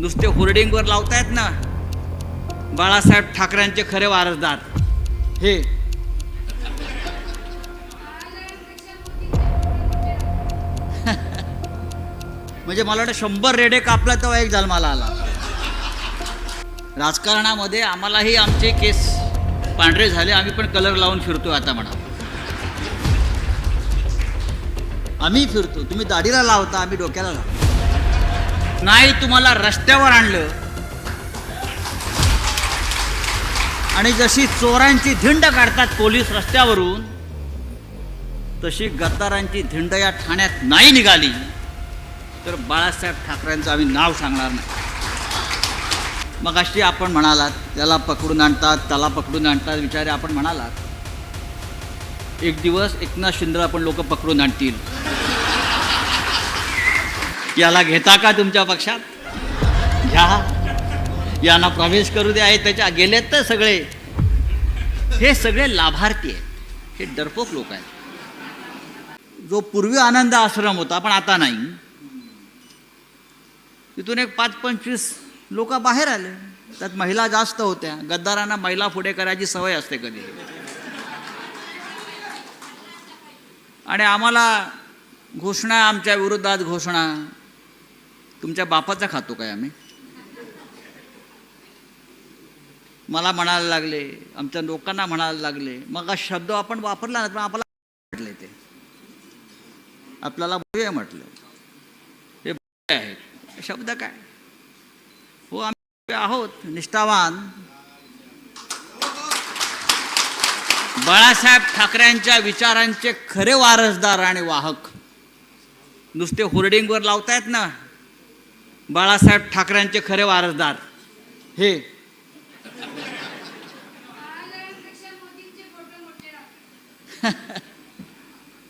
नुसते होर्डिंगवर लावतायत ना बाळासाहेब ठाकरेंचे खरे वारसदार. हे. म्हणजे मला वाटतं शंभर रेडे कापला तेव्हा एक जन्माला आला. राजकारणामध्ये आम्हालाही आमचे केस पांढरे झाले आम्ही पण कलर लावून फिरतो आता म्हणा. आम्ही फिरतो तुम्ही दाढीला लावता आम्ही डोक्याला लावतो. नाही तुम्हाला रस्त्यावर आणलं. आणि जशी चोरांची धिंड काढतात पोलीस रस्त्यावरून तशी गद्दारांची धिंड या ठाण्यात नाही निघाली. तर बाळासाहेब ठाकरेंचं आम्ही नाव सांगणार नाही. मग अशी आपण म्हणालात त्याला पकडून आणतात त्याला पकडून आणतात विचारे आपण म्हणालात एक दिवस एकनाथ शिंदे आपण लोक पकडून आणतील. याला घेता का तुमच्या पक्षात? घ्या. यांना प्रवेश करू दे आहे त्याच्या गेलेत तर सगळे. हे सगळे लाभार्थी आहेत. हे डरपोक लोक आहेत. जो पूर्वी आनंद आश्रम होता पण आता नाही. तिथून एक पाच पंचवीस लोक बाहेर आले. त्यात महिला जास्त होत्या. गद्दारांना महिला पुढे करायची सवय असते कधी. आणि आम्हाला घोषणा आमच्या विरोधात घोषणा. तुमच्या बापाचा खातो काय आम्ही? मला म्हणायला लागले आमच्या लोकांना म्हणायला लागले मग हा शब्द आपण वापरला ना पण आपल्याला म्हटले ते. आपल्याला भव्य म्हटलं. हे आहेत. हे शब्द काय? हो आम्ही आहोत निष्ठावान. बाळासाहेब ठाकरेंच्या विचारांचे खरे वारसदार आणि वाहक. नुसते होर्डिंगवर लावतायत ना. बाळासाहेब ठाकरेंचे खरे वारसदार. हे.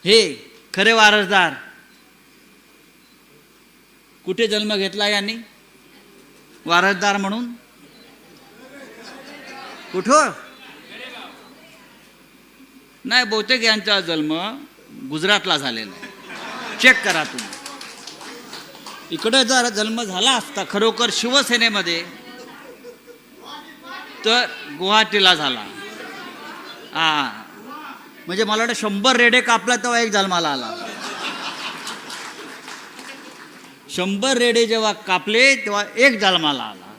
हे खरे वारसदार. कुठे जन्म घेतला यांनी? वारसदार म्हणून? कुठं? नाही बहुतेक यांचा जन्म गुजरातला झालेला आहे. चेक करा तुम्ही. इकडे जर जन्म झाला असता खरोखर शिवसेनेमध्ये तर गुवाहाटीला झाला. हा. म्हणजे मला वाटतं शंभर रेडे कापला तेव्हा एक जन्माला आला. शंभर रेडे जेव्हा कापले तेव्हा एक जन्माला आला.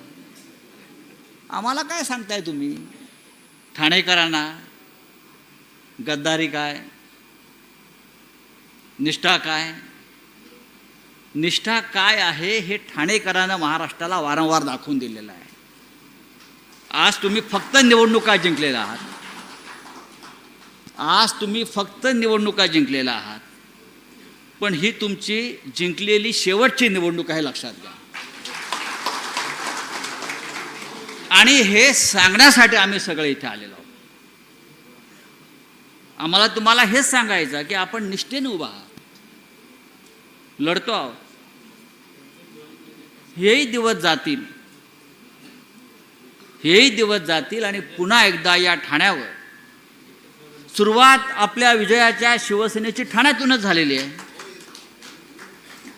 आम्हाला काय सांगताय तुम्ही? ठाणेकरांना गद्दारी काय? निष्ठा काय? निष्ठा काय आहे हे ठाणेकरांना महाराष्ट्राला वारंवार दाखवून दिलेलं आहे. आज तुम्ही फक्त निवडणुका जिंकलेल्या आहात. आज तुम्ही फक्त निवडणुका जिंकलेल्या आहात. पण ही तुमची जिंकलेली शेवटची निवडणूक आहे लक्षात घ्या. आणि हे सांगण्यासाठी आम्ही सगळे इथे आलेलो आहोत. आम्हाला तुम्हाला हेच सांगायचं की आपण निष्ठेने उभा आहात. लढतो आहोत. हेही दिवस जातील. हेही दिवस जातील आणि पुन्हा एकदा या ठाण्यावर. सुरुवात आपल्या विजयाच्या शिवसेनेची ठाण्यातूनच झालेली आहे.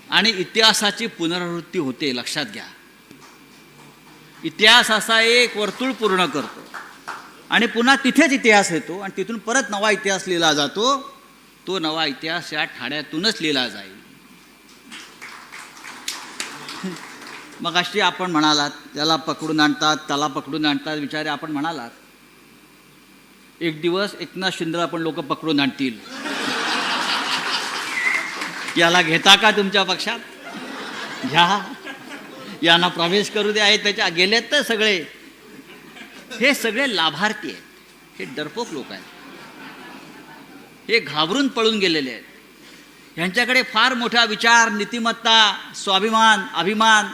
आणि इतिहासाची पुनरावृत्ती होते लक्षात घ्या. इतिहास असा एक वर्तुळ पूर्ण करतो. आणि पुन्हा तिथेच इतिहास येतो आणि तिथून परत नवा इतिहास लिहिला जातो. तो नवा इतिहास या ठाण्यातूनच लिहिला जाईल. मग अशी आपण म्हणालात त्याला पकडून आणतात त्याला पकडून आणतात विचारे आपण म्हणालात. एक दिवस एकनाथ शिंदेला पण लोक पकडून आणतील. याला घेता का तुमच्या पक्षात? घ्या. यांना प्रवेश करू दे आहे त्याच्या गेलेत तर सगळे. हे सगळे लाभार्थी आहेत. हे डरपोक लोक आहेत. हे घाबरून पळून गेलेले आहेत. ह्यांच्याकडे फार मोठा विचार नीतिमत्ता स्वाभिमान अभिमान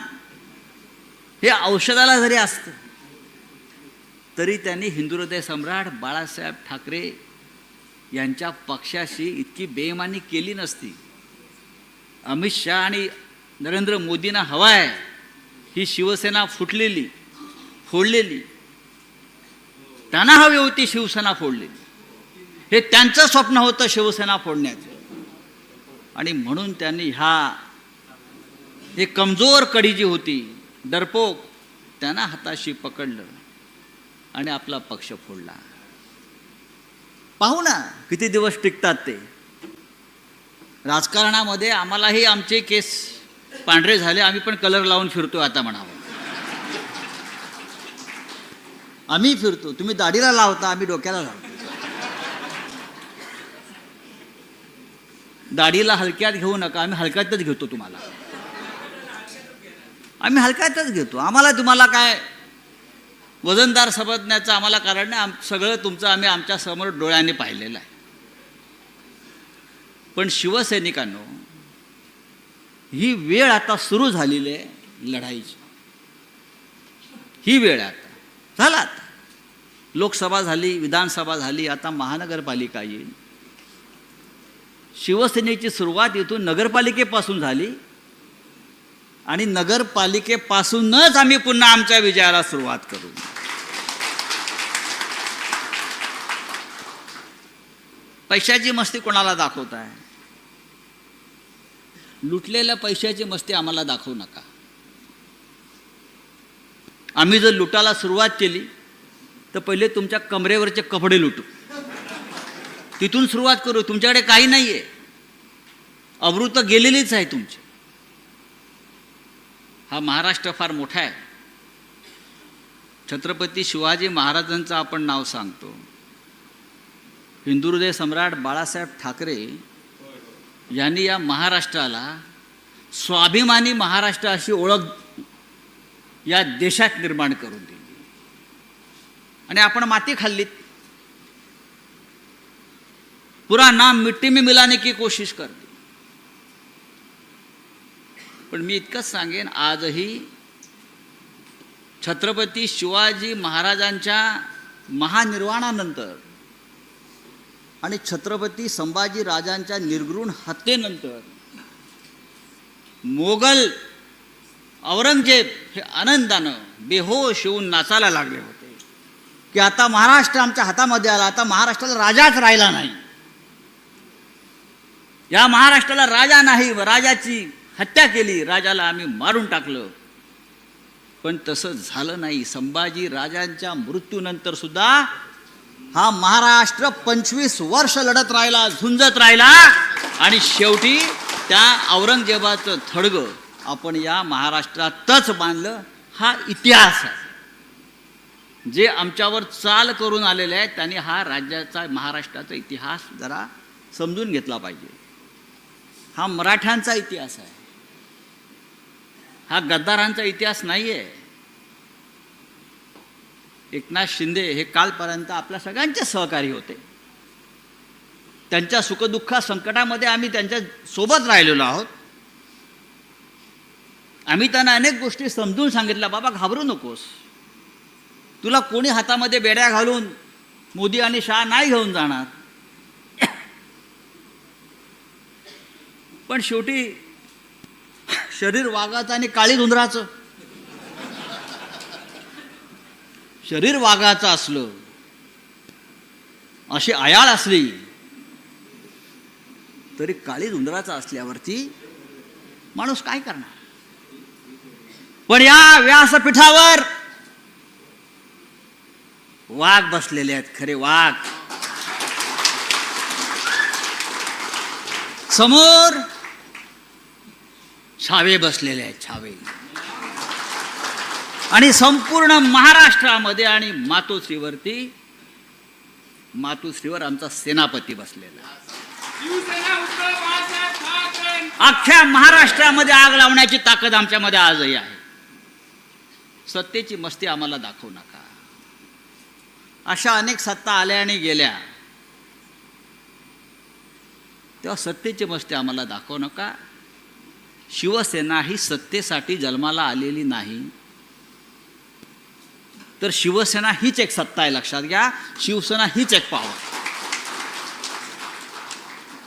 हे औषधाला जरी असतं तरी त्यांनी हिंदू हृदय सम्राट बाळासाहेब ठाकरे यांच्या पक्षाशी इतकी बेमानी केली नसती. अमित शहा आणि नरेंद्र मोदींना हवा आहे ही शिवसेना फुटलेली फोडलेली. त्यांना हवी होती शिवसेना फोडलेली. हे त्यांचं स्वप्न होतं शिवसेना फोडण्याचं. आणि म्हणून त्यांनी ह्या हे कमजोर कडी जी होती डरपोक त्यांना हाताशी पकडलं आणि आपला पक्ष फोडला. पाहू ना किती दिवस टिकतात ते. राजकारणामध्ये आम्हालाही आमचे केस पांढरे झाले आम्ही पण कलर लावून फिरतो आता म्हणावं. आम्ही फिरतो तुम्ही दाढीला लावता आम्ही डोक्याला लावतो. दाढीला हलक्यात घेऊ नका आम्ही हलक्यातच घेतो तुम्हाला. आम्ही हलक्यातच घेतो. आम्हाला तुम्हाला काय? वजनदार समजण्याचं आम्हाला कारण नाही. आम सगळं तुमचं आम्ही आमच्यासमोर डोळ्याने पाहिलेलं आहे. पण शिवसैनिकांनो ही वेळ आता सुरू झालेली आहे लढाईची. ही वेळ आता. झाला आता. लोकसभा झाली विधानसभा झाली आता महानगरपालिका येईल. शिवसेनेची सुरुवात इथून नगरपालिकेपासून झाली. आणि नगरपालिकेपासूनच आम्ही पुन्हा आमच्या विजयाला सुरुवात करू. पैशाची मस्ती कोणाला दाखवत आहे? लुटलेल्या पैशाची मस्ती आम्हाला दाखवू नका. आम्ही जर लुटाला सुरुवात केली तर पहिले तुमच्या कमरेवरचे कपडे लुटू. तिथून सुरुवात करू. तुमच्याकडे काही नाही आहे अवृत्त गेलेलीच आहे तुमची. हा महाराष्ट्र फार मोठा आहे. छत्रपती शिवाजी महाराजांचं आपण नाव सांगतो. हिंदुहृदय सम्राट बाळासाहेब ठाकरे यांनी या महाराष्ट्राला स्वाभिमानी महाराष्ट्र अशी ओळख या देशात निर्माण करून दिली. आणि आपण माती खाल्लीत. पुरा नाम मिट्टी में मिलाने की कोशिश करते. पण मी इतकंच सांगेन आजही छत्रपती शिवाजी महाराजांच्या महानिर्वाणानंतर आणि छत्रपती संभाजी राजांच्या निर्घृण हत्येनंतर मोगल औरंगजेब हे आनंदानं बेहोश होऊन नाचायला लागले होते. की आता महाराष्ट्र आमच्या हातामध्ये आला आता महाराष्ट्राला राजाच राहिला नाही. या महाराष्ट्राला राजा नाही व राजाची हत्या केली राजाला आम्ही मारून टाकलं. पण तसं झालं नाही. संभाजी राजांच्या मृत्यूनंतर सुद्धा हा महाराष्ट्र पंचवीस वर्ष लढत राहिला झुंजत राहिला आणि शेवटी त्या औरंगजेबाचं थडगं आपण या महाराष्ट्रातच बांधलं हा इतिहास आहे. जे आमच्यावर चाल करून आलेले आहेत त्यांनी हा राज्याचा महाराष्ट्राचा इतिहास जरा समजून घेतला पाहिजे. हा मराठ्यांचा इतिहास आहे. हा गद्दारांचा इतिहास नाही आहे एकनाथ शिंदे हे कालपर्यंत आपल्या सगळ्यांचे सहकारी होते. त्यांच्या सुखदुःख संकटामध्ये आम्ही त्यांच्यासोबत राहिलेलो आहोत. आम्ही त्यांना अनेक गोष्टी समजून सांगितल्या बाबा घाबरू नकोस. तुला कोणी हातामध्ये बेड्या घालून मोदी आणि शाह नाही घेऊन जाणार? पण शेवटी शरीर वाघाचं आणि काळी धुंदराचं. शरीर वाघाचं असलं अशी आयाळ असली तरी काळी धुंदराचा असल्यावरती माणूस काय करणार? पण या व्यासपीठावर वाघ बसलेले आहेत खरे वाघ. समोर छावे बसलेले आहेत छावे. आणि संपूर्ण महाराष्ट्रामध्ये आणि मातोश्रीवरती मातोश्रीवर आमचा सेनापती बसलेला. आहे. अख्ख्या महाराष्ट्रामध्ये आग लावण्याची ताकद आमच्यामध्ये आजही आहे. सत्तेची मस्ती आम्हाला दाखवू नका. अशा अनेक सत्ता आल्या आणि गेल्या. तेव्हा सत्तेची मस्ती आम्हाला दाखवू नका. शिवसेना ही सत्तेसाठी जन्माला आलेली नाही. तर शिवसेना हीच एक सत्ता आहे लक्षात घ्या. शिवसेना हीच एक पावर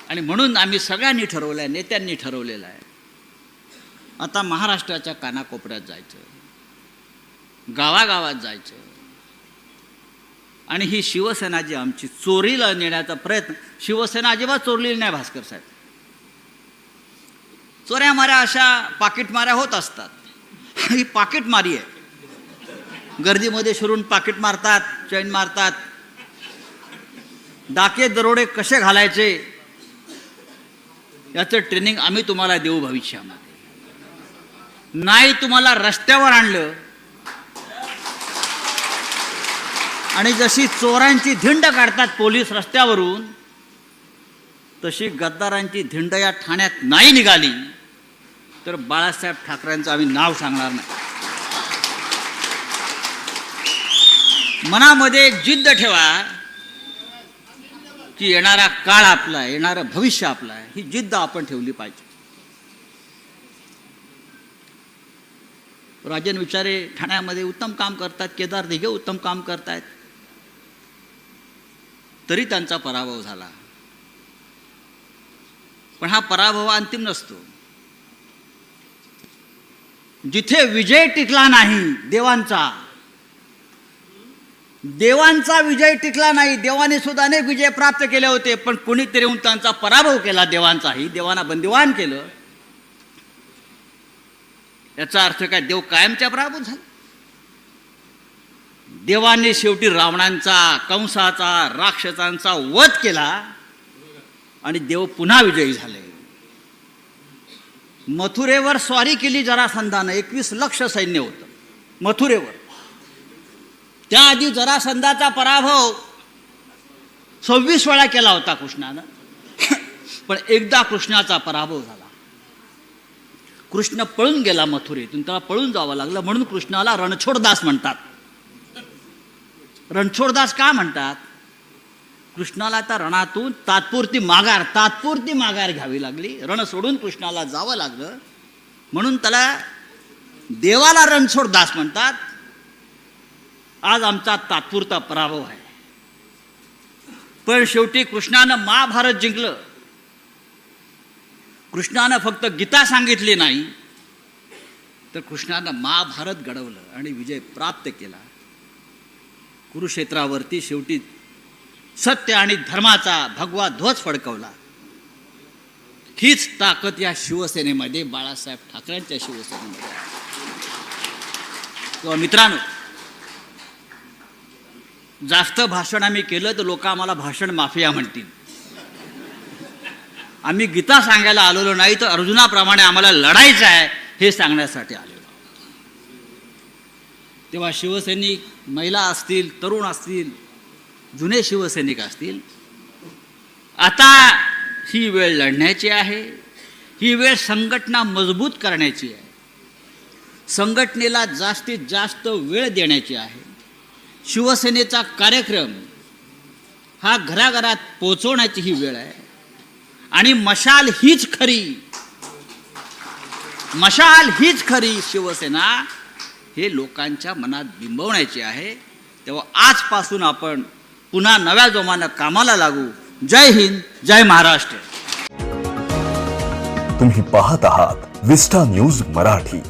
आणि म्हणून आम्ही सगळ्यांनी ठरवलं आहे नेत्यांनी ठरवलेलं आहे. आता महाराष्ट्राच्या कानाकोपऱ्यात जायचं. गावागावात जायचं. आणि ही शिवसेना जी आमची चोरीला नेण्याचा प्रयत्न शिवसेना अजिबात चोरलेली नाही भास्कर साहेब. चोऱ्या माऱ्या अशा पाकिटमाऱ्या होत असतात. ही पाकिटमारी आहे. गर्दीमध्ये शिरून पाकिट मारतात चैन मारतात. डाके दरोडे कसे घालायचे? याचं ट्रेनिंग आम्ही तुम्हाला देऊ भविष्यामध्ये. नाही तुम्हाला रस्त्यावर आणलं. आणि जशी चोरांची धिंड काढतात पोलीस रस्त्यावरून तशी गद्दारांची धिंड या ठाण्यात नाही निघाली. तर बाळासाहेब ठाकरेंचं आम्ही नाव सांगणार नाही. मनामध्ये जिद्द ठेवा की येणारा काळ आपला आहे येणारं भविष्य आपलं आहे ही जिद्द आपण ठेवली पाहिजे. राजन विचारे ठाण्यामध्ये उत्तम काम करतात केदार दिघे उत्तम काम करतायत. तरी त्यांचा पराभव झाला. पण हा पराभव अंतिम नसतो. जिथे विजय टिकला नाही देवांचा. देवांचा विजय टिकला नाही देवाने सुद्धा अनेक विजय प्राप्त केले होते पण कुणीतरी येऊन त्यांचा पराभव केला देवांचाही देवांना बंदिवान केलं. याचा अर्थ काय देव कायमच्या पराभूत झाला. देवाने शेवटी रावणांचा कंसाचा राक्षसांचा वध केला आणि देव पुन्हा विजयी झाले. मथुरेवर स्वारी केली जरासंधानं एकवीस लक्ष सैन्य होतं. मथुरेवर. त्याआधी जरासंधाचा पराभव सव्वीस वेळा केला होता कृष्णानं. पण एकदा कृष्णाचा पराभव झाला. कृष्ण पळून गेला मथुरेतून. त्याला पळून जावं लागलं. म्हणून कृष्णाला रणछोडदास म्हणतात. रणछोडदास का म्हणतात? कृष्णाला त्या रणातून तात्पुरती माघार तात्पुरती माघार घ्यावी लागली. रण सोडून कृष्णाला जावं लागलं. म्हणून त्याला देवाला रणछोडदास म्हणतात. आज आमचा तात्पुरता पराभव आहे. पण शेवटी कृष्णानं महाभारत जिंकलं. कृष्णानं फक्त गीता सांगितली नाही. तर कृष्णानं महाभारत घडवलं आणि विजय प्राप्त केला. कुरुक्षेत्रावरती शेवटी सत्य आणि धर्माचा भगवा ध्वज फडकवला. हीच ताकद या शिवसेनेमध्ये बाळासाहेब ठाकरेंच्या शिवसेनेमध्ये किंवा मित्रांनो जास्त भाषण आम्ही केलं तर लोक आम्हाला भाषण माफिया म्हणतील. आम्ही गीता सांगायला आलेलो नाही तर अर्जुनाप्रमाणे आम्हाला लढायचं आहे हे सांगण्यासाठी आलेलो. तेव्हा शिवसैनिक महिला असतील तरुण असतील जुने शिवसैनिक असतील. आता ही वेळ लढण्याची आहे. ही वेळ संघटना मजबूत करण्याची आहे. संघटनेला जास्तीत जास्त वेळ देण्याची आहे. शिवसेनेचा कार्यक्रम हा घराघरात पोचवण्याची ही वेळ आहे. आणि मशाल हीच खरी. मशाल हीच खरी शिवसेना हे लोकांच्या मनात बिंबवण्याची आहे. तेव्हा आजपासून आपण पुन्हा नव्या जोमानं कामाला लागू. जय हिंद जय महाराष्ट्र. तुम्ही पाहत आहात विस्टा न्यूज मराठी.